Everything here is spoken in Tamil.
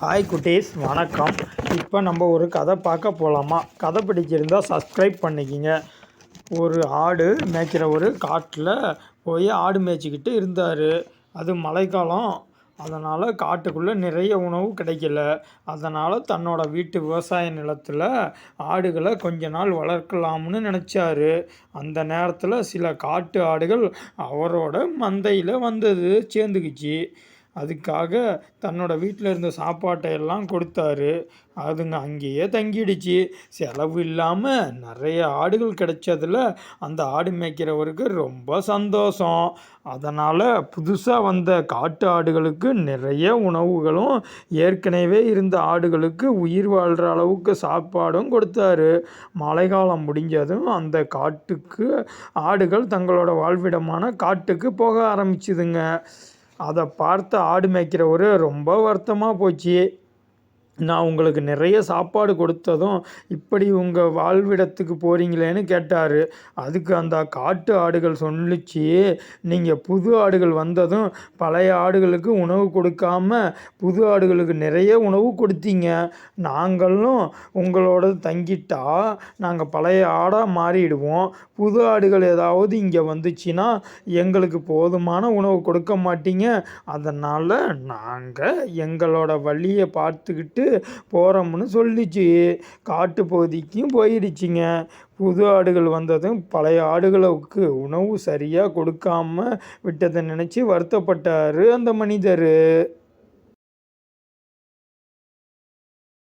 ஹாய் குட்டீஸ். வணக்கம். இப்போ நம்ம ஒரு கதை பார்க்க போகலாமா கதை பிடிச்சிருந்தால் சப்ஸ்கிரைப் பண்ணிக்கிங்க. ஒரு ஆடு மேய்க்கிற ஒரு காட்டில் போய் ஆடு மேய்ச்சிக்கிட்டு இருந்தார். அது மழைக்காலம். அதனால் காட்டுக்குள்ளே நிறைய உணவு கிடைக்கல. அதனால் தன்னோட வீட்டு விவசாய நிலத்தில் ஆடுகளை கொஞ்ச நாள் வளர்க்கலாம்னு நினச்சாரு. அந்த நேரத்தில் சில காட்டு ஆடுகள் அவரோட மந்தையில் வந்தது சேர்ந்துக்குச்சு. அதுக்காக தன்னோட வீட்டில் இருந்த சாப்பாட்டை எல்லாம் கொடுத்தாரு. அதுங்க அங்கேயே தங்கிடுச்சு. செலவு இல்லாமல் நிறைய ஆடுகள் கிடைச்சதில் அந்த ஆடு மேய்க்கிறவருக்கு ரொம்ப சந்தோஷம். அதனால் புதுசாக வந்த காட்டு ஆடுகளுக்கு நிறைய உணவுகளும் ஏற்கனவே இருந்த ஆடுகளுக்கு உயிர் வாழ்கிற அளவுக்கு சாப்பாடும் கொடுத்தாரு. மழைக்காலம் முடிஞ்சதும் அந்த காட்டுக்கு ஆடுகள் தங்களோட வாழ்விடமான காட்டுக்கு போக ஆரம்பிச்சுதுங்க. அதை பார்த்து ஆடு மேய்க்கிறவர் ரொம்ப வருத்தமாக போச்சு நான் உங்களுக்கு நிறைய சாப்பாடு கொடுத்ததும் இப்படி உங்கள் வாழ்விடத்துக்கு போகிறீங்களேன்னு கேட்டார். அதுக்கு அந்த காட்டு ஆடுகள் சொல்லிச்சு. நீங்கள் புது ஆடுகள் வந்ததும் பழைய ஆடுகளுக்கு உணவு கொடுக்காம புது ஆடுகளுக்கு நிறைய உணவு கொடுத்தீங்க. நாங்களும் உங்களோட தங்கிட்டா நாங்கள் பழைய ஆடாக மாறிடுவோம். புது ஆடுகள் ஏதாவது இங்கே வந்துச்சுன்னா எங்களுக்கு போதுமான உணவு கொடுக்க மாட்டீங்க. அதனால் நாங்கள் எங்களோட வழியை பார்த்துக்கிட்டு போகிறோம்னு சொல்லிச்சு. காட்டு பகுதிக்கும் போயிடுச்சுங்க. புது ஆடுகள் வந்ததும் பழைய ஆடுகளுக்கு உணவு சரியாக கொடுக்காம விட்டதை நினச்சி வருத்தப்பட்டார் அந்த மனிதர்.